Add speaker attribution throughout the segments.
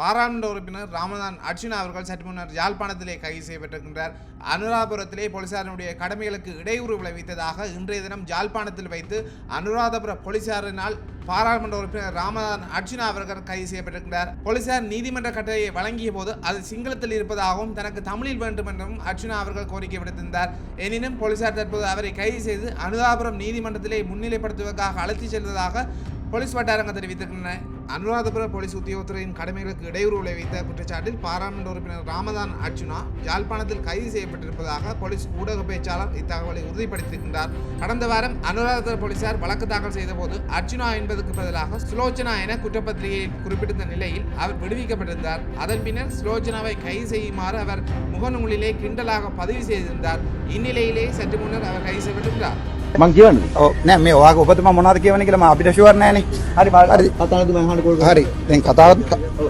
Speaker 1: பாராளுமன்ற உறுப்பினர் ராமதான் அர்ச்சுனா அவர்கள் சற்று முன்னர் யாழ்ப்பாணத்திலே கைது செய்யப்பட்டிருக்கின்றார். அனுராதபுரத்திலே போலீசாரினுடைய கடமைகளுக்கு இடையூறு விளைவித்ததாக இன்றைய தினம் யாழ்ப்பாணத்தில் வைத்து அனுராதபுர போலீசாரினால் பாராளுமன்ற உறுப்பினர் ராமதான் அர்ச்சுனா அவர்கள் கைது செய்யப்பட்டிருக்கிறார் போலீசார் நீதிமன்ற கட்டளையை வழங்கிய போது அது சிங்களத்தில் இருப்பதாகவும் தனக்கு தமிழில் வேண்டும் என்றும் அர்ச்சுனா அவர்கள் கோரிக்கை விடுத்திருந்தார். எனினும் போலீசார் தற்போது அவரை கைது செய்து அனுராதபுரம் நீதிமன்றத்திலே முன்னிலைப்படுத்துவதற்காக அழைத்துச் செல்வதாக போலீஸ் வட்டாரங்கள் தெரிவித்திருக்கின்றன. அனுராதபுர போலீஸ் உத்தியோகத்துறையின் கடமைகளுக்கு இடையூறு விளைவித்த குற்றச்சாட்டில் பாராளுமன்ற உறுப்பினர் ராமதான் அர்ஜுனா யாழ்ப்பாணத்தில் கைது செய்யப்பட்டிருப்பதாக போலீஸ் ஊடக பேச்சாளர் இத்தகவலை உறுதிப்படுத்தியிருக்கின்றார். கடந்த வாரம் அனுராதபுர போலீசார் வழக்கு தாக்கல் செய்தபோது அர்ஜுனா என்பதற்கு பதிலாக சுலோச்சனா என குற்றப்பத்திரிகையில் குறிப்பிட்டிருந்த நிலையில் அவர் விடுவிக்கப்பட்டிருந்தார். அதன் பின்னர் சுலோச்சனாவை கைது செய்யுமாறு அவர் முகநூலிலே கிண்டலாக பதிவு செய்திருந்தார். இந்நிலையிலே சற்று முன்னர் அவர் கைது செய்யப்பட்டிருந்தார்.
Speaker 2: මං කියවන්නේ
Speaker 3: ඔව් නෑ මේ ඔයාගේ ඔබතුමා මොනවද කියවන්නේ කියලා මම අපිට ෂුවර් නෑනේ. හරි හරි.
Speaker 2: කතානතුමා අහන්න කෝල්
Speaker 3: හරි. දැන් කතාවත්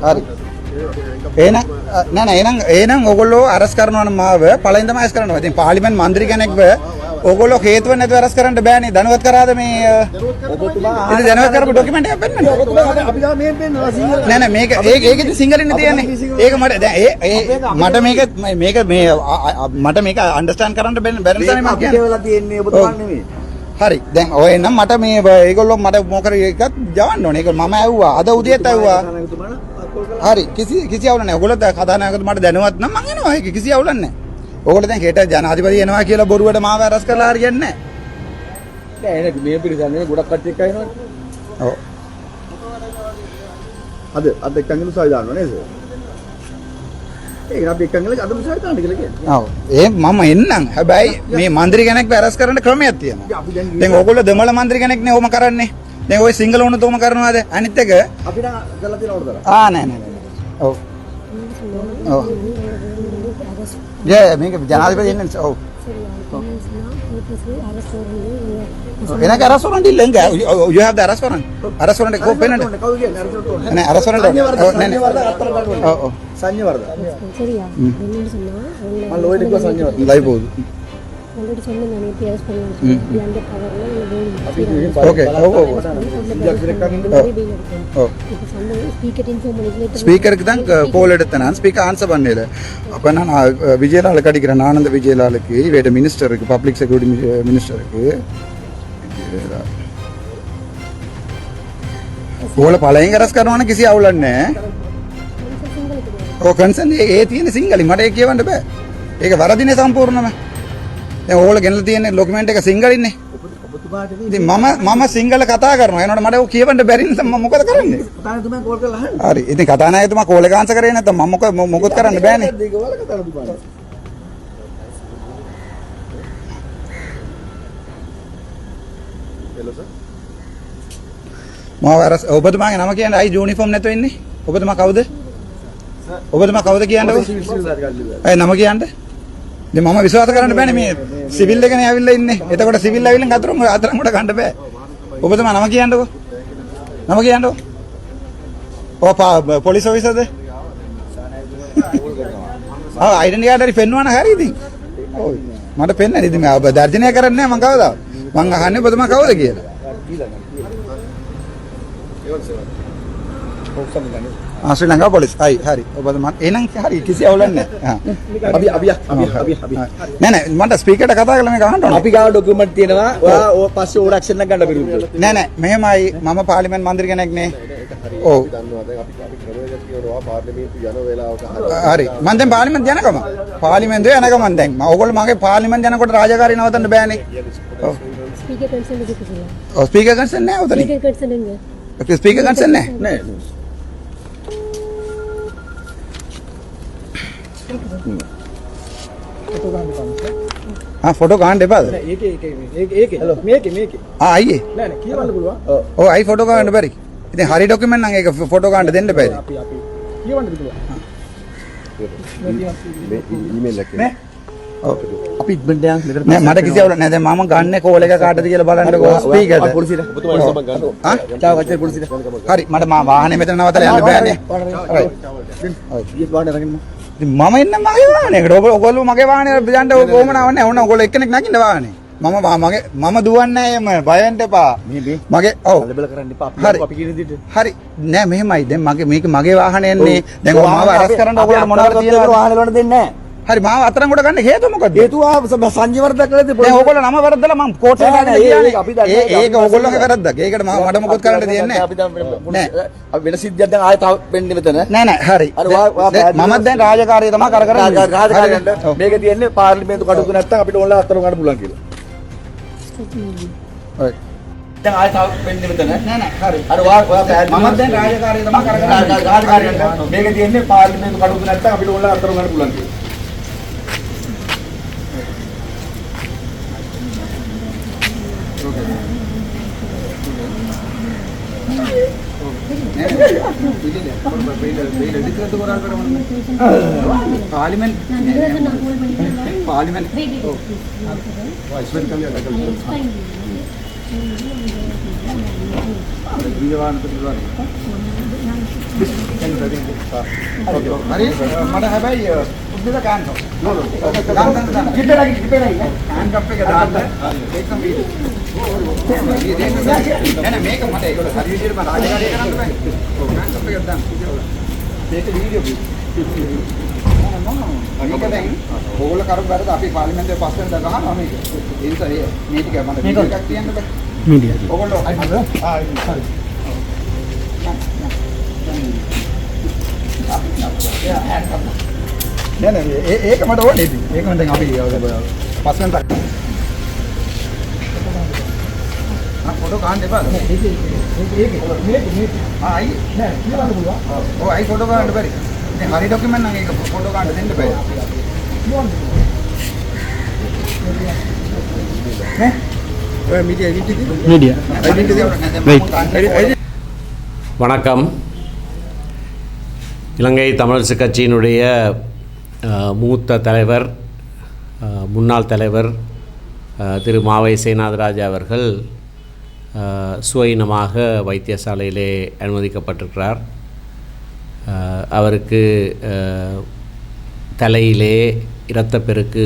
Speaker 3: හරි. එහෙනම් නෑ නෑ එහෙනම් එහෙනම් ඕගොල්ලෝ අරස් කරනවා නම් මාව පළවෙනි තමයි අරස් කරනවා. ඉතින් පාර්ලිමේන්තු මන්ත්‍රී කෙනෙක්ව ඕගොල්ලෝ හේතුව නැතුව අරස් කරන්න බෑනේ. දැනුවත් කරාද මේ
Speaker 2: ඔබතුමා
Speaker 3: ඉතින් දැනුවත් කරපු ඩොකියුමන්ට් එකක් පෙන්නන්න.
Speaker 2: අපි ගාව මේ පෙන්නවා සිංහල
Speaker 3: නෑ නෑ මේක ඒක ඒකෙදි සිංහලෙන් තියෙන්නේ. ඒක මට දැන් ඒ ඒ මට මේක මේක මේ මට මේක අන්ඩර්ස්ටෑන්ඩ් කරන්න බැරි බැරි නිසා මම කියන්නේ.
Speaker 2: කියවලා තියෙන්නේ ඔබතුමා නෙමෙයි
Speaker 3: හරි. දැන් ඔය නම් මට මේ ඒගොල්ලෝ මට මොකර එකක් ජවන්න ඕනේ. ඒක මම ඇව්වා අද උදේත් ඇව්වා හරි. කිසි කිසි අවුල නැහැ. ඔයගොල්ලෝ කතානායකතුමාට මට දැනුවත් නම් මං එනවා. ඒක කිසි අවුලක් නැහැ. ඔයගොල්ලෝ දැන් හෙට ජනාධිපති එනවා කියලා බොරුවට මාව අරස් කරලා හරියන්නේ
Speaker 2: නෑ එන මේ පිළිසන්නේ ගොඩක් කට්ටිය එක්ක එනවනේ
Speaker 3: නැහැ ඔව්.
Speaker 2: අද අද එක්කන් ඉන්න සායි දානවා නේද
Speaker 3: ඒ මම එන්නම් හැබැයි මේ මන්දිරි කෙනෙක් වැරස් කරන්න ක්‍රමයක් තියෙනවා.
Speaker 2: දැන්
Speaker 3: ඕගොල්ලෝ දෙමළ මන්දිරි කෙනෙක්නේ ඕම කරන්නේ. දැන් ওই සිංගල උණු තෝම කරනවාද? අනිත් එක
Speaker 2: අපිට කරලා තියෙනවද?
Speaker 3: ආ නෑ නෑ. ඔව්. ஏ நீங்கள் ஜனாதிபதி என்ன ஓ. எனக்கு அரசோரண்ட் இல்லைங்க யூ ஹேவ் த அரசோரண்ட் அரசோரண்ட் கோ
Speaker 2: பெனண்ட் அண்ணே அரசோரண்ட் அண்ணே
Speaker 3: ஓ ஓ.
Speaker 2: சஞ்சய் வரதா.
Speaker 4: சரியா?
Speaker 2: மல்லோயிடுக்கு சஞ்சய்
Speaker 3: லைவ் போகுது. ஸ்பீக்கருக்கு தான் கோல் எடுத்தேன் நான் ஸ்பீக்கர் ஆன்சர் பண்ணல அப்போ நான் அஹ், விஜயலாலுக்கு அடிக்கிறேன் ஆனந்த விஜயலாலுக்கு இவையோட மினிஸ்டருக்கு பப்ளிக் செக்யூரிட்டி மினிஸ்டருக்கு ඕල පලයෙන් කරස් කරනවන කිසි අවුලන්නේ ඕ කන්සන් ඒ තියෙන සිංහලි මට ඒ කියවන්න බෑ ඒක වරදින සම්පූර්ණම දැන් ඕල ගෙනලා තියෙන ඩොකියුමන්ට් එක සිංහලින්නේ ඉතින් මම මම සිංහල කතා කරනවා. එනකොට මට ඒක කියවන්න බැරි නිසා මම මොකද කරන්නේ?
Speaker 2: කතානතුමා කෝල් කරලා අහන්න.
Speaker 3: හරි. ඉතින් කතානායකතුමා කෝල් එක ආන්සර් කරේ නැත්නම් මම මොකද මොකොත් කරන්න බෑනේ. මම අර ඔබතුමාගේ නම කියන්නේ අයි යුනිෆෝම් නැතුව ඉන්නේ. ඔබතුමා කවුද? ඔබතුමා කවුද කියන්නේ
Speaker 2: සිවිල් සිවිල් අධිකාරිය
Speaker 3: අය නම කියන්න ඉතින් මම විශ්වාස කරන්න බෑනේ මේ සිවිල් එකනේ ඇවිල්ලා ඉන්නේ. එතකොට සිවිල් ඇවිල්ලා අතරම අතරම උඩ ගන්න බෑ. ඔබතුමා නම කියන්නකෝ. නම කියන්නකෝ. ඔව් පා- පොලිස් ඔෆිසර්ද ආ ඩෙන්ටි කාඩ් හරි පෙන්වන්න හරි ඉතින්. ඔව්. මට පෙන්නන්න ඉතින් මම දර්ශනය කරන්නේ නැහැ මං කවදාවත්. මං අහන්නේ ඔබතුමා කවුද කියලා. ආ ශ්‍රී ලංකා පොලිස් අයි හරි ඔබතුමා එහෙනම් හරි කිසි අවුලක් නැහැ
Speaker 2: අපි අපි අපි අපි අපි
Speaker 3: නෑ නෑ මට ස්පීකර්ට කතා කරලා මේක අහන්න ඕනේ
Speaker 2: අපි ගාව ඩොකියුමන්ට් තියෙනවා ඔයා ඕ පස්සේ ඕඩක්ෂන් එකක් ගන්න බිරුද්ද
Speaker 3: නෑ නෑ මෙහෙමයි මම පාර්ලිමේන්තු මන්ත්‍රී කෙනෙක් නේ ඔව් හරි මම දැන් පාර්ලිමේන්තු යනකම පාර්ලිමේන්තු යනකම මම දැන් ඕගොල්ලෝ මගේ පාර්ලිමේන්තු යනකොට රාජකාරී නවත්තන්න බෑනේ ඔව්
Speaker 4: ස්පීකර් කන්සර්න් එකද කියලා
Speaker 3: ඔව් ස්පීකර් කන්සර්න් නෑ
Speaker 4: උතන ස්පීකර් කන්සර්න්
Speaker 3: නෑ ස්පීකර් කන්සර්න් නෑ
Speaker 2: නෑ
Speaker 3: ෆොටෝ ගන්න එපාද? ආයේ ඕයි ෆොටෝ ගන්න බැරි. ඉති හරි ඩොකමෙන්න්න එක ෆොටෝ ගන්න දෙන්න බැරි
Speaker 2: අපි
Speaker 3: ඉක්මටයක් මට කිසිවල නැද මම ගන්න කෝල එක කාටද කියලා
Speaker 2: බලන්න ගොස්පී ගත
Speaker 3: හරි මට මා වාහනේ මෙතන නවතලා යන්න බෑනේ මම එන්න මගේ වාහනේකට ඔබ ඔයගොල්ලෝ මගේ වාහනේ යන්න කොහොම නවන්නේ? ඕන ඔයගොල්ලෝ එක්කෙනෙක් නගින්න වාහනේ. මම මගේ මම දුවන්නේ එම බයන්ට එපා.
Speaker 2: මේ මේ
Speaker 3: මගේ ඔව්.
Speaker 2: කලබල කරන්න එපා. අපි. අපි කියන විදිහට.
Speaker 3: හරි. නෑ මෙහෙමයි. දැන් මගේ මේක මගේ වාහනේ එන්නේ දැන් මාව අරස් කරන්න ඔයගොල්ලෝ මොනවද තියෙනවද?
Speaker 2: වාහන වලට දෙන්නේ නැහැ
Speaker 3: හරි මාව අතරන් කොට ගන්න හේතුව මොකද්ද?
Speaker 2: හේතුව සංජීවර්ධක කළේ
Speaker 3: දැන් ඕගොල්ලෝ නම වැරද්දලා මම කෝට්ටේ ගන්න
Speaker 2: ඒක අපි දන්නේ
Speaker 3: ඒක. ඕගොල්ලෝගේ වැරද්දක්. ඒකට මම මට මොකොත් කරන්න දෙන්නේ
Speaker 2: අපි දැන් අපි වෙන සිද්ධියක් දැන් ආයෙ තව වෙන්නේ මෙතන.
Speaker 3: නෑ නෑ. හරි. මම දැන් රාජකාරිය තමයි කර කර ඉන්නේ.
Speaker 2: රාජකාරියට
Speaker 3: ඔව්.
Speaker 2: මේක තියෙන්නේ පාර්ලිමේන්තු කටයුතු නැත්තම් අපිට ඕනලා අතර ගන්න පුළුවන් කියලා.
Speaker 3: ඔය.
Speaker 2: දැන් ආයෙ තව වෙන්නේ මෙතන.
Speaker 3: නෑ නෑ. හරි.
Speaker 2: අර වා පැහැදිලිව-
Speaker 3: මම දැන් රාජකාරිය තමයි කර කර ඉන්නේ.
Speaker 2: රාජකාරියට මේක තියෙන්නේ පාර්ලිමේන්තු කටයුතු නැත්තම් අපිට ඕනලා අතර ගන්න පුළුවන් කියලා
Speaker 3: എടുക്കുന്നത് ഒരാൾ പാർലമെന്റ് പാർലമെന്റ് തീരുമാനത്തിൽ మరి మన හැබැයි උද්දල කාන්ත නෝ නෝ කිපේ නැගි කිපේ නැගි කාන් කප්පේ ගාන්න ඒකම වීද නෑ මේක මට ඒගොල්ලෝ හරි විදිහට මම රාජකාරිය කරන්න බෑ ඔව් කාන් කප්පේ ගාන්න මේක වීඩියෝ මේක දැන් ඕගොල්ල කරපු වැරද අපි පාර්ලිමේන්තුවේ පස් වෙනදා ගහනවා මේක. ඒ නිසා මේක මම ටිකක් කියන්න බෑ. මීඩියා. ඕගොල්ලෝ ආ සරි. නෑ නෑ ඒක මට ඕනේ ඉතින්. ඒක මම දැන් අපි පස්සෙන් තක් ආ ෆොටෝ ගන්න එපා. මේක මේක මේක. මේක ආයි. නෑ කියලා බලන්න ඔව්. ආයි ෆොටෝ ගන්න බැරි. දැන් හරි ડોකියුමන්ට් නම් ඒක ෆොටෝ ගන්න දෙන්න බෑ. නේ. ඔය මීඩියා ඇඩිටි
Speaker 2: මීඩියා
Speaker 3: ඇඩිටි
Speaker 5: වණකම් இலங்கை தமிழரசு கட்சியினுடைய மூத்த தலைவர் முன்னாள் தலைவர் திரு மாவை சேனாதராஜா அவர்கள் அஹ், வைத்தியசாலையிலே அனுமதிக்கப்பட்டிருக்கிறார். அவருக்கு தலையிலே இரத்தப்பெருக்கு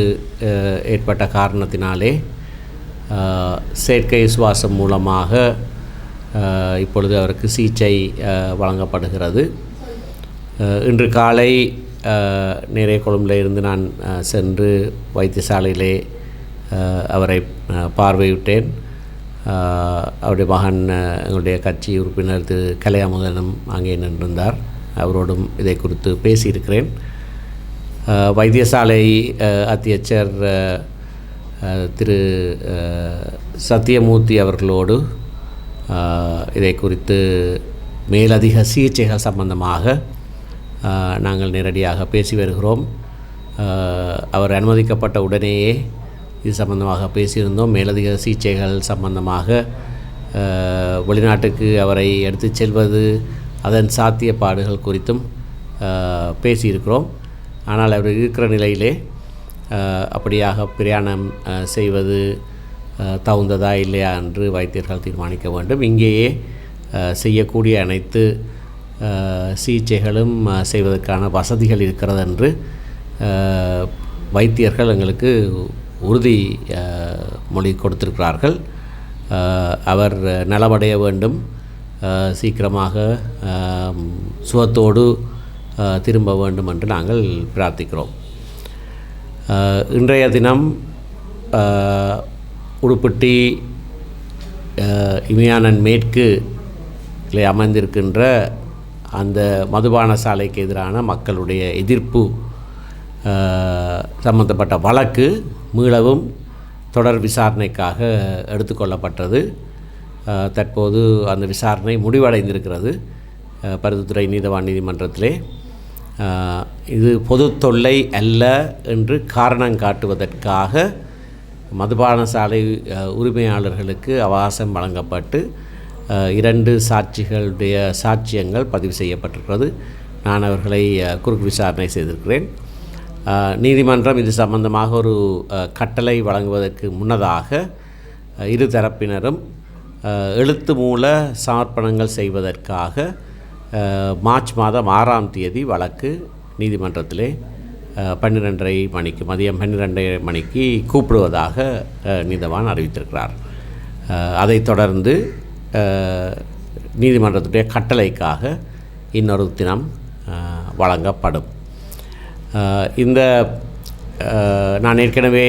Speaker 5: ஏற்பட்ட காரணத்தினாலே செயற்கை சுவாசம் மூலமாக இப்பொழுது அவருக்கு சிகிச்சை வழங்கப்படுகிறது. இன்று காலை அஹ், நேரே கொழும்பில் இருந்து நான் சென்று வைத்தியசாலையிலே அவரை பார்வையிட்டேன். அவருடைய மகன் எங்களுடைய கட்சி உறுப்பினர் திரு கலையாமுதனும் அங்கே நின்றிருந்தார். அவரோடும் இதை குறித்து பேசியிருக்கிறேன். வைத்தியசாலை அத்தியட்சர் திரு சத்யமூர்த்தி சத்தியமூர்த்தி அவர்களோடு இதை குறித்து மேலதிக சிகிச்சைகள் சம்பந்தமாக நாங்கள் நேரடியாக பேசி வருகிறோம். அவர் அனுமதிக்கப்பட்ட உடனேயே இது சம்பந்தமாக பேசியிருந்தோம். மேலதிக சிகிச்சைகள் சம்பந்தமாக வெளிநாட்டுக்கு அவரை எடுத்து செல்வது அதன் சாத்தியப்பாடுகள் குறித்தும் பேசியிருக்கிறோம். ஆனால் அவர் இருக்கிற நிலையிலே அப்படியாக பிரயாணம் செய்வது தகுந்ததா இல்லையா என்று வைத்தியர்கள் தீர்மானிக்க வேண்டும். இங்கேயே செய்யக்கூடிய அனைத்து சிகிச்சைகளும் செய்வதற்கான வசதிகள் இருக்கிறது என்று வைத்தியர்கள் எங்களுக்கு உறுதி மொழி கொடுத்திருக்கிறார்கள். அவர் நலமடைய வேண்டும். சீக்கிரமாக சுகத்தோடு திரும்ப வேண்டும் என்று நாங்கள் பிரார்த்திக்கிறோம். இன்றைய தினம் உடுப்பட்டி இமயானன் மேற்கு அமைந்திருக்கின்ற அந்த மதுபான சாலைக்கு எதிரான மக்களுடைய எதிர்ப்பு சம்பந்தப்பட்ட வழக்கு மீளவும் தொடர் விசாரணைக்காக எடுத்துக்கொள்ளப்பட்டது தற்போது அந்த விசாரணை முடிவடைந்திருக்கிறது பருத்தித்துறை நீதவான் நீதிமன்றத்திலே. இது பொது தொல்லை அல்ல என்று காரணம் காட்டுவதற்காக மதுபான சாலை உரிமையாளர்களுக்கு அவகாசம் வழங்கப்பட்டு இரண்டு சாட்சிகளுடைய சாட்சியங்கள் பதிவு செய்யப்பட்டிருக்கிறது. நான் அவர்களை குறுக்கு விசாரணை செய்திருக்கிறேன். நீதிமன்றம் இது சம்பந்தமாக ஒரு கட்டளை வழங்குவதற்கு முன்னதாக இரு தரப்பினரும் எழுத்து மூல சமர்ப்பணங்கள் செய்வதற்காக மார்ச் மாதம் ஆறாம் தேதி வழக்கு நீதிமன்றத்திலே பன்னிரெண்டரை மணிக்கு மதியம் பன்னிரெண்டரை மணிக்கு கூப்பிடுவதாக நீதவான் அறிவித்திருக்கிறார். அதைத் தொடர்ந்து நீதிமன்றத்துடைய கட்டளைக்காக இன்னொரு தினம் வழங்கப்படும். இந்த நான் ஏற்கனவே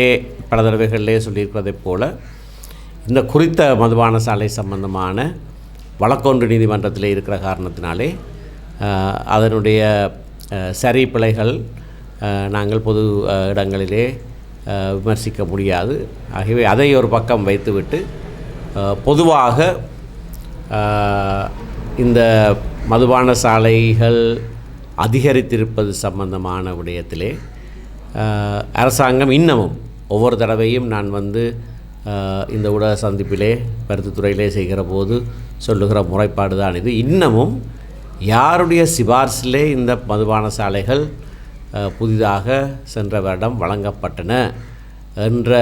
Speaker 5: பல தடவைகளிலே சொல்லியிருப்பதைப் போல இந்த குறித்த மதுபான சாலை சம்பந்தமான வழக்கொன்று நீதிமன்றத்தில் இருக்கிற காரணத்தினாலே அதனுடைய சரி பிழைகள் நாங்கள் பொது இடங்களிலே விமர்சிக்க முடியாது. ஆகவே அதை ஒரு பக்கம் வைத்துவிட்டு பொதுவாக இந்த மதுபான சாலைகள் அதிகரித்திருப்பது சம்பந்தமான விடயத்திலே அரசாங்கம் இன்னமும் ஒவ்வொரு தடவையும் நான் வந்து இந்த ஊடக சந்திப்பிலே பருத்தித்துறையிலே செய்கிற போது சொல்லுகிற முறைப்பாடு தான் இது. இன்னமும் யாருடைய சிபார்சிலே இந்த மதுபான சாலைகள் புதிதாக சென்ற வருடம் வழங்கப்பட்டன என்ற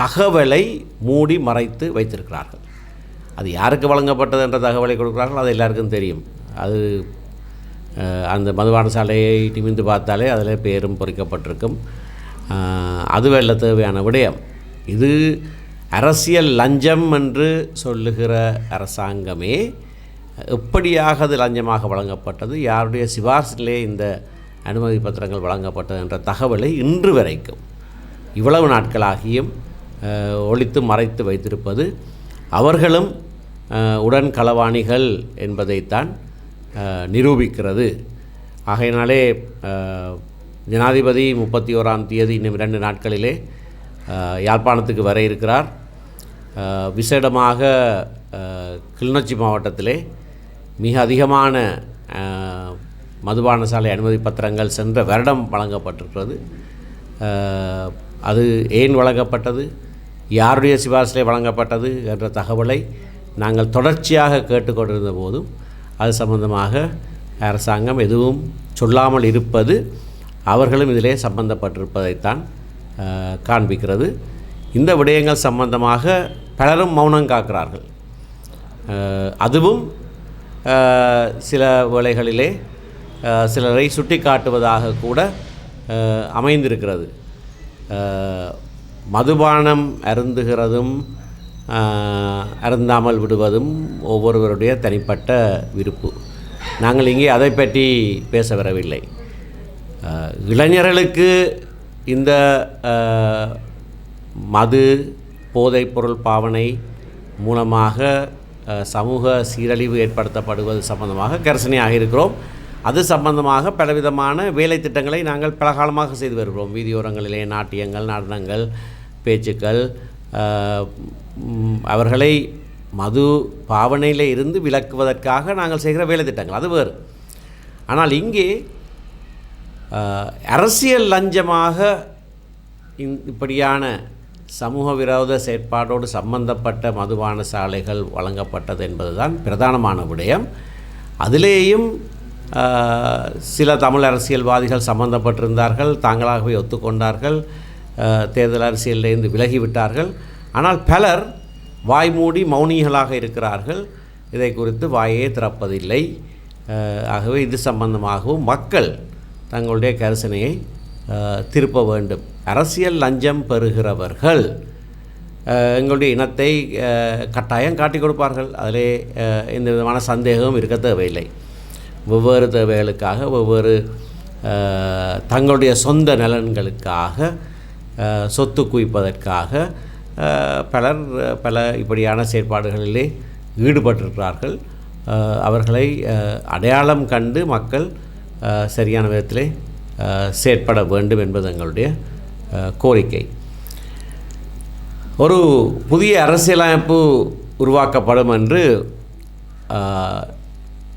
Speaker 5: தகவலை மூடி மறைத்து வைத்திருக்கிறார்கள். அது யாருக்கு வழங்கப்பட்டது என்ற தகவலை கொடுக்குறாங்களோ அது எல்லாருக்கும் தெரியும். அது அந்த மதுபான சாலையை நிமிந்து பார்த்தாலே அதில் பேரும் பொறிக்கப்பட்டிருக்கும். அதுவல்ல தேவையான விடயம். இது அரசியல் லஞ்சம் என்று சொல்லுகிற அரசாங்கமே எப்படியாக அது லஞ்சமாக வழங்கப்பட்டது யாருடைய சிபார்சிலே இந்த அனுமதி பத்திரங்கள் வழங்கப்பட்டது என்ற தகவலை இன்று வரைக்கும் இவ்வளவு நாட்களாகியும் ஒழித்து மறைத்து வைத்திருப்பது அவர்களும் உடன் களவாணிகள் என்பதைத்தான் நிரூபிக்கிறது. ஆகையினாலே ஜனாதிபதி முப்பத்தி ஓராம் தேதி இன்னும் இரண்டு நாட்களிலே யாழ்ப்பாணத்துக்கு வர இருக்கிறார். விசேடமாக கிளிநொச்சி மாவட்டத்திலே மிக அதிகமான மதுபான சாலை அனுமதி பத்திரங்கள் சென்ற வருடம் வழங்கப்பட்டிருக்கிறது. அது ஏன் வழங்கப்பட்டது? யாருடைய சிபாரிசிலே வழங்கப்பட்டது என்ற தகவலை நாங்கள் தொடர்ச்சியாக கேட்டுக்கொண்டிருந்த போதும் அது சம்பந்தமாக அரசாங்கம் எதுவும் சொல்லாமல் இருப்பது அவர்களும் இதிலே சம்பந்தப்பட்டிருப்பதைத்தான் காண்பிக்கிறது. இந்த விடயங்கள் சம்பந்தமாக பலரும் மௌனம் காக்கிறார்கள். அதுவும் சில வேளைகளிலே சிலரை சுட்டி காட்டுவதாக கூட அமைந்திருக்கிறது. மதுபானம் அருந்துகிறதும் அருந்தாமல் விடுவதும் ஒவ்வொருவருடைய தனிப்பட்ட விருப்பு. நாங்கள் இங்கே அதை பற்றி பேச வரவில்லை. இளைஞர்களுக்கு இந்த மது போதைப்பொருள் பாவனை மூலமாக சமூக சீரழிவு ஏற்படுத்தப்படுவது சம்பந்தமாக கரிசனையாக இருக்கிறோம். அது சம்பந்தமாக பலவிதமான வேலை திட்டங்களை நாங்கள் பலகாலமாக செய்து வருகிறோம். வீதியோரங்களிலே நாட்டியங்கள் நடனங்கள் பேச்சுக்கள் அவர்களை மது பாவனையில் இருந்து விலக்குவதற்காக நாங்கள் செய்கிற வேலை திட்டங்கள் அது வேறு. ஆனால் இங்கே அரசியல் லஞ்சமாக இந் இப்படியான சமூக விரோத செயற்பாடோடு சம்பந்தப்பட்ட மதுபான சாலைகள் வழங்கப்பட்டது என்பதுதான் பிரதானமான விடயம். அதிலேயும் சில தமிழ் அரசியல்வாதிகள் சம்பந்தப்பட்டிருந்தார்கள் தாங்களாகவே ஒத்துக்கொண்டார்கள். தேர்தல் அரசியலிருந்து விலகிவிட்டார்கள். ஆனால் பலர் வாய்மூடி மௌனிகளாக இருக்கிறார்கள். இதை குறித்து வாயே திறப்பதில்லை. ஆகவே இது சம்பந்தமாகவும் மக்கள் தங்களுடைய கரிசனையை திருப்ப வேண்டும். அரசியல் லஞ்சம் பெறுகிறவர்கள் எங்களுடைய இனத்தை கட்டாயம் காட்டிக் கொடுப்பார்கள். அதிலே எந்த விதமான சந்தேகமும் இருக்க தேவையில்லை. வெவ்வேறு தேவைகளுக்காக வெவ்வேறு தங்களுடைய சொந்த நலன்களுக்காக சொத்து குவிப்பதற்காக பலர் பல இப்படியான செயற்பாடுகளிலே ஈடுபட்டிருக்கிறார்கள். அவர்களை அடையாளம் கண்டு மக்கள் சரியான விதத்திலே செயற்பட வேண்டும் என்பது எங்களுடைய கோரிக்கை. ஒரு புதிய அரசியலமைப்பு உருவாக்கப்படும் என்று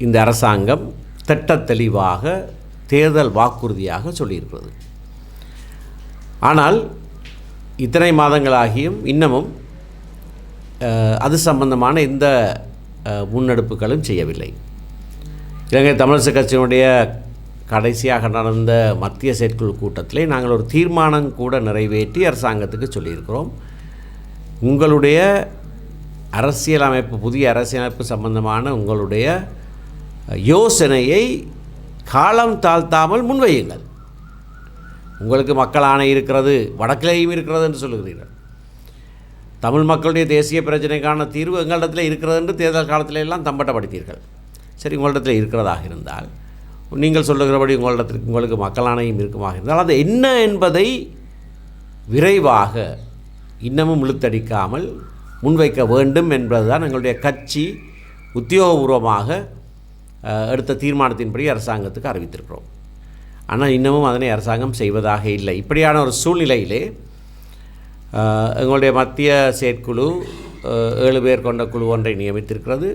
Speaker 5: இந்த அரசாங்கம் திட்ட தெளிவாக தேர்தல் வாக்குறுதியாக சொல்லியிருக்கிறது. ஆனால் இத்தனை மாதங்களாகியும் இன்னமும் அது சம்பந்தமான எந்த முன்னெடுப்புகளும் செய்யவில்லை. இலங்கை தமிழரசு கட்சியினுடைய கடைசியாக நடந்த மத்திய செயற்குழு கூட்டத்திலே நாங்கள் ஒரு தீர்மானம் கூட நிறைவேற்றி அரசாங்கத்துக்கு சொல்லியிருக்கிறோம். உங்களுடைய அரசியலமைப்பு புதிய அரசியலமைப்பு சம்பந்தமான உங்களுடைய யோசனையை காலம் தாழ்த்தாமல் முன்வையுங்கள். உங்களுக்கு மக்கள் ஆணை இருக்கிறது வடக்கிலேயும் இருக்கிறது என்று சொல்லுகிறீர்கள். தமிழ் மக்களுடைய தேசிய பிரச்சனைக்கான தீர்வு எங்களிடத்தில் இருக்கிறது என்று தேர்தல் காலத்தில எல்லாம் தம்பட்டப்படுத்தீர்கள். சரி உங்களிடத்தில் இருக்கிறதாக இருந்தால் நீங்கள் சொல்லுகிறபடி உங்களிடத்திற்கு உங்களுக்கு மக்கள் ஆணையம் இருக்குமாக இருந்தால் அது என்ன என்பதை விரைவாக இன்னமும் இழுத்தடிக்காமல் முன்வைக்க வேண்டும் என்பதுதான் எங்களுடைய கட்சி உத்தியோகபூர்வமாக எடுத்த தீர்மானத்தின்படி அரசாங்கத்துக்கு அறிவித்திருக்கிறோம். ஆனால் இன்னமும் அதனை அரசாங்கம் செய்வதாக இல்லை. இப்படியான ஒரு சூழ்நிலையிலே எங்களுடைய மத்திய செயற்குழு ஏழு பேர் கொண்ட குழு ஒன்றை நியமித்திருக்கிறது.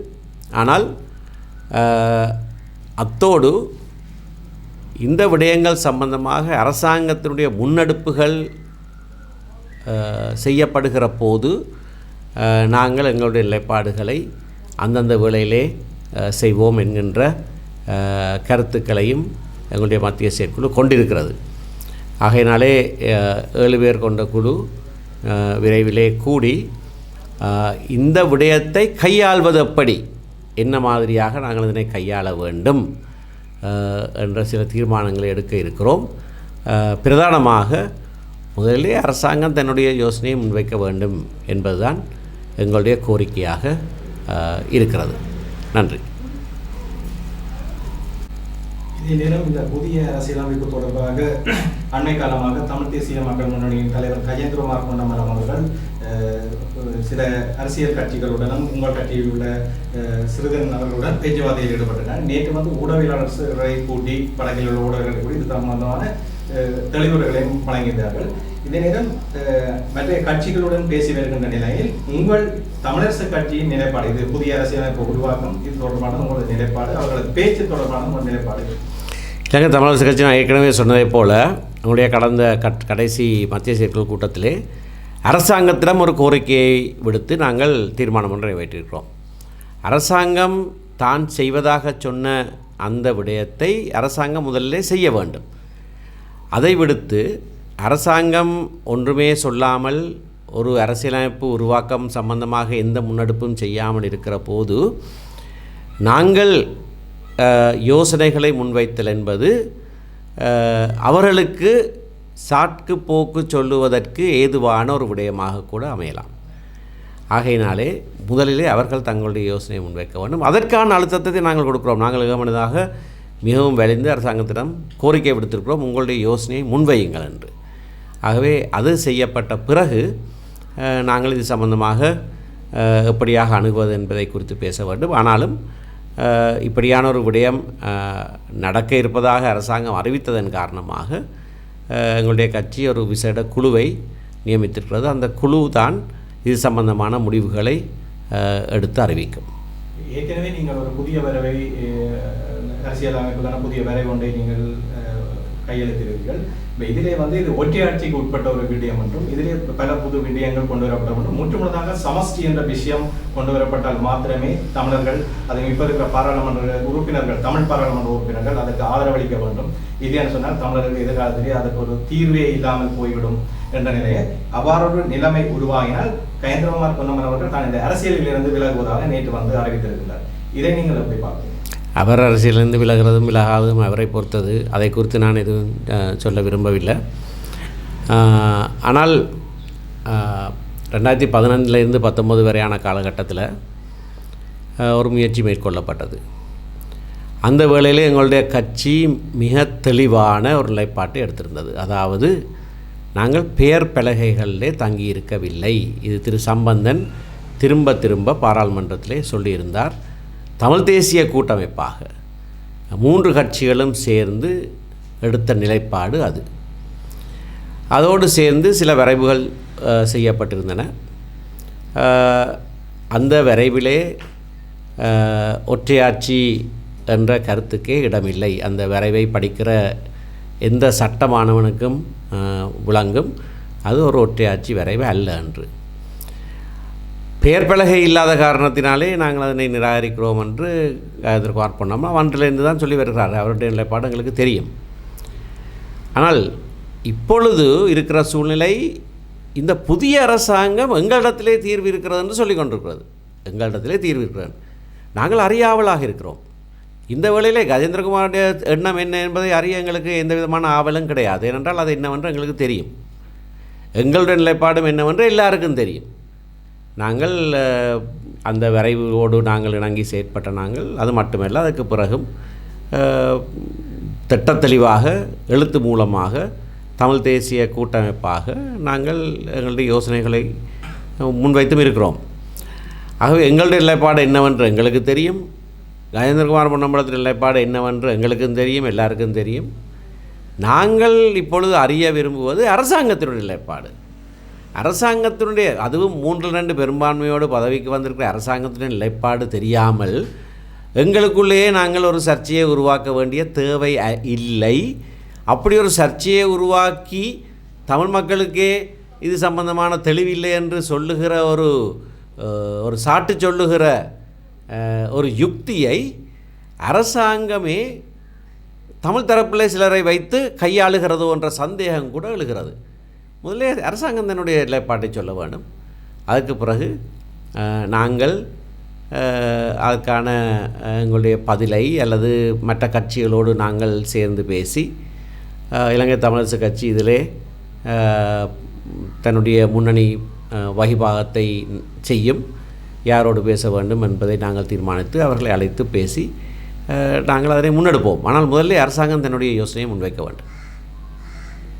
Speaker 5: ஆனால் அத்தோடு இந்த விடயங்கள் சம்பந்தமாக அரசாங்கத்தினுடைய முன்னெடுப்புகள் செய்யப்படுகிற போது நாங்கள் எங்களுடைய நிலைப்பாடுகளை அந்தந்த வேளையிலே செய்வோம் என்கின்ற கருத்துக்களையும் எங்களுடைய மத்திய செயற்குழு கொண்டிருக்கிறது. ஆகையினாலே ஏழு பேர் கொண்ட குழு விரைவிலே கூடி இந்த விடயத்தை கையாள்வது எப்படி என்ன மாதிரியாக நாங்கள் இதனை கையாள வேண்டும் என்ற சில தீர்மானங்களை எடுக்க இருக்கிறோம். பிரதானமாக முதலிலே அரசாங்கம் தன்னுடைய யோசனையை முன்வைக்க வேண்டும் என்பதுதான் எங்களுடைய கோரிக்கையாக இருக்கிறது. நன்றி.
Speaker 6: இதே இந்த புதிய அரசியலமைப்பு தொடர்பாக அண்மை காலமாக தமிழ் தேசிய மக்கள் முன்னணியின் தலைவர் கஜேந்திரகுமார் கொண்டமரம் அவர்கள் சில அரசியல் கட்சிகளுடனும் உங்கள் கட்சியில் உள்ள சிறுதன் அவர்களுடன் பேச்சுவார்த்தையில் ஈடுபட்டனர். நேற்று வந்து ஊடகவியலாளர்களை கூட்டி படகில் உள்ள ஊடகங்களை கூட்டி இது சம்பந்தமான அஹ், தெளிவுரைகளையும் வழங்கியிருந்தார்கள். இதே நேரம் மற்ற கட்சிகளுடன் பேசி வருகின்ற நிலையில் உங்கள் தமிழரசு கட்சியின் நிலைப்பாடு இது புதிய அரசியலமைப்பு உருவாக்கம் இது தொடர்பான உங்களது நிலைப்பாடு அவர்களது பேச்சு தொடர்பான உங்கள் நிலைப்பாடு.
Speaker 5: இலங்கை தமிழரசு கட்சி நான் ஏற்கனவே சொன்னதை போல் நம்முடைய கடந்த கட் கடைசி மத்திய செயற்குழு கூட்டத்திலே அரசாங்கத்திடம் ஒரு கோரிக்கையை விடுத்து நாங்கள் தீர்மானம் ஒன்றை வைத்திருக்கிறோம். அரசாங்கம் தான் செய்வதாக சொன்ன அந்த விடயத்தை அரசாங்கம் முதலிலே செய்ய வேண்டும். அதை விடுத்து அரசாங்கம் ஒன்றுமே சொல்லாமல் ஒரு அரசியலமைப்பு உருவாக்கம் சம்பந்தமாக எந்த முன்னெடுப்பும் செய்யாமல் இருக்கிற போது நாங்கள் யோசனைகளை முன்வைத்தல் என்பது அவர்களுக்கு சாட்கு போக்கு சொல்லுவதற்கு ஏதுவான ஒரு விடயமாக கூட அமையலாம். ஆகையினாலே முதலிலே அவர்கள் தங்களுடைய யோசனையை முன்வைக்க வேண்டும். அதற்கான அழுத்தத்தை நாங்கள் கொடுக்குறோம். நாங்கள் ஏகமனதாக மிகவும் விளைந்து அரசாங்கத்திடம் கோரிக்கை விடுத்திருக்கிறோம். உங்களுடைய யோசனையை முன்வையுங்கள் என்று. ஆகவே அது செய்யப்பட்ட பிறகு நாங்கள் இது சம்பந்தமாக எப்படியாக அணுகுவது என்பதை குறித்து பேச வேண்டும். ஆனாலும் இப்படியான ஒரு விடயம் நடக்க இருப்பதாக அரசாங்கம் அறிவித்ததன் காரணமாக எங்களுடைய கட்சி ஒரு விசேட குழுவை நியமித்திருக்கிறது. அந்த குழு தான் இது சம்பந்தமான முடிவுகளை எடுத்து அறிவிக்கும்.
Speaker 6: ஏற்கனவே நீங்கள் ஒரு புதிய வரவை அரசியல் அமைப்புக்கான புதிய வரை ஒன்றை நீங்கள் கையெழுத்திடுவீர்கள். இப்போ இதிலே வந்து இது ஒற்றையாட்சிக்கு உட்பட்ட ஒரு விடயம் என்றும் இதிலே பல புது விடயங்கள் கொண்டு வரப்பட வேண்டும் முற்றுமுழுதாக சமஷ்டி என்ற விஷயம் கொண்டு வரப்பட்டால் மாத்திரமே தமிழர்கள் அதை இப்போ இருக்கிற பாராளுமன்ற உறுப்பினர்கள் தமிழ் பாராளுமன்ற உறுப்பினர்கள் அதற்கு ஆதரவளிக்க வேண்டும். இது என்று சொன்னால் தமிழர்கள் எதிர்காலத்திலே அதற்கு ஒரு தீர்வே இல்லாமல் போய்விடும் என்ற நிலையை அவ்வாறு நிலைமை உருவாகினால் கயந்திரகுமார் பொன்னமன் அவர்கள் தான் இந்த அரசியலில் இருந்து விலகுவதாக நேற்று வந்து அறிவித்திருக்கிறார். இதை நீங்கள் எப்படி பார்க்கிறீங்க
Speaker 5: அவர் அரசியலிருந்து விலகிறதும் விலகாததும் அவரை பொறுத்தது. அதை குறித்து நான் எதுவும் சொல்ல விரும்பவில்லை. ஆனால் ரெண்டாயிரத்தி பதினொன்றிலிருந்து பத்தொம்பது வரையான காலகட்டத்தில் ஒரு முயற்சி மேற்கொள்ளப்பட்டது. அந்த வேளையில் எங்களுடைய கட்சி மிக தெளிவான ஒரு நிலைப்பாட்டை எடுத்திருந்தது. அதாவது நாங்கள் பெயர் பலகைகளிலே தங்கியிருக்கவில்லை. இது திரு சம்பந்தன் திரும்ப திரும்ப பாராளுமன்றத்திலே சொல்லியிருந்தார். தமிழ் தேசிய கூட்டமைப்பாக மூன்று கட்சிகளும் சேர்ந்து எடுத்த நிலைப்பாடு அது. அதோடு சேர்ந்து சில வரைவுகள் செய்யப்பட்டிருந்தன. அந்த வரைவிலே ஒற்றையாட்சி என்ற கருத்துக்கே இடமில்லை. அந்த வரைவை படிக்கிற எந்த சட்டமானவனுக்கும் விளங்கும். அது ஒரு ஒற்றையாட்சி வரைவு அல்ல என்று பெயர் பலகை இல்லாத காரணத்தினாலே நாங்கள் அதனை நிராகரிக்கிறோம் என்று எதிர்பார்ப்பு பண்ணோம்னா ஒன்றிலிருந்து தான் சொல்லி வருகிறார். அவருடைய நிலைப்பாடு எங்களுக்கு தெரியும். ஆனால் இப்பொழுது இருக்கிற சூழ்நிலை இந்த புதிய அரசாங்கம் எங்களிடத்திலே தீர்வு இருக்கிறது என்று சொல்லி கொண்டிருக்கிறது. எங்களிடத்திலே தீர்வு இருக்கிறது. நாங்கள் அறியாவலாக இருக்கிறோம். இந்த வேளையிலே கஜேந்திரகுமாருடைய எண்ணம் என்ன என்பதை அறிய எங்களுக்கு எந்த விதமான ஆவலும் கிடையாது. ஏனென்றால் அது என்னவென்று எங்களுக்கு தெரியும். எங்களுடைய நிலைப்பாடும் என்னவென்று எல்லாருக்கும் தெரியும். நாங்கள் அந்த விரைவோடு நாங்கள் இணங்கி செயற்பட்ட நாங்கள் அது மட்டுமல்ல அதுக்கு பிறகும் திட்டத்தெளிவாக எழுத்து மூலமாக தமிழ் தேசிய கூட்டமைப்பாக நாங்கள் எங்களுடைய யோசனைகளை முன்வைத்தும் இருக்கிறோம். ஆகவே எங்களுடைய நிலைப்பாடு என்னவென்று எங்களுக்கு தெரியும். கஜேந்திரகுமார் பொன்னம்பலத்தின் நிலைப்பாடு என்னவென்று எங்களுக்கும் தெரியும் எல்லாருக்கும் தெரியும். நாங்கள் இப்பொழுது அறிய விரும்புவது அரசாங்கத்தினுடைய நிலைப்பாடு. அரசாங்கத்தினுடைய அதுவும் மூன்றில் ரெண்டு பெரும்பான்மையோடு பதவிக்கு வந்திருக்கிற அரசாங்கத்தினுடைய நிலைப்பாடு தெரியாமல் எங்களுக்குள்ளேயே நாங்கள் ஒரு சர்ச்சையை உருவாக்க வேண்டிய தேவை அ- இல்லை. அப்படி ஒரு சர்ச்சையை உருவாக்கி தமிழ் மக்களுக்கே இது சம்பந்தமான தெளிவில்லை என்று சொல்லுகிற ஒரு ஒரு சாட்டு சொல்லுகிற ஒரு யுக்தியை அரசாங்கமே தமிழ் தரப்பில் சிலரை வைத்து கையாளுகிறதோ என்ற சந்தேகம் கூட எழுகிறது. முதலே அரசாங்கம் தன்னுடைய நிலைப்பாட்டை சொல்ல வேண்டும். அதுக்கு பிறகு நாங்கள் அதற்கான அதுக்கான எங்களுடைய பதிலை அல்லது மற்ற கட்சிகளோடு நாங்கள் சேர்ந்து பேசி இலங்கை தமிழரசு கட்சி இதிலே தன்னுடைய முன்னணி வகிபாகத்தை செய்யும் யாரோடு பேச வேண்டும் என்பதை நாங்கள் தீர்மானித்து அவர்களை அழைத்து பேசி நாங்கள் அதனை முன்னெடுப்போம். ஆனால் முதல்ல அரசாங்கம் தன்னுடைய யோசனையை முன்வைக்க வேண்டும்.